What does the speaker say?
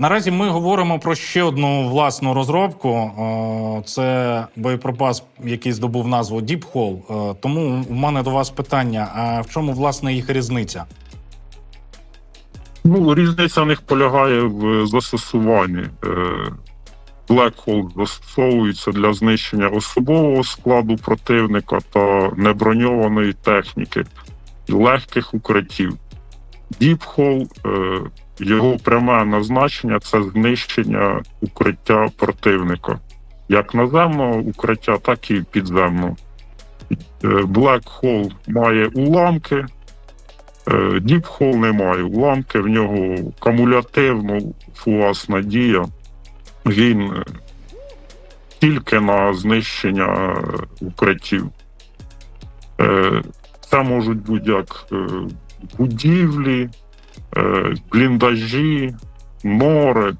Наразі ми говоримо про ще одну власну розробку. Це боєприпас, який здобув назву Deep Hole. Е, Тому у мене до вас питання: а в чому власне їх різниця? Ну, різниця в них полягає в застосуванні. Е, Black Hole застосовується для знищення особового складу противника та неброньованої техніки легких укриттів. Hole, е, його пряме назначення це знищення укриття противника, як наземного укриття, так і підземного. Е, Black Hole має уламки, е, Deep Hole не має уламки, в нього кумулятивно фугасна дія. Він е, тільки на знищення е, укриттів. Е, Це можуть бути як е, будівлі, е, бліндажі, нори,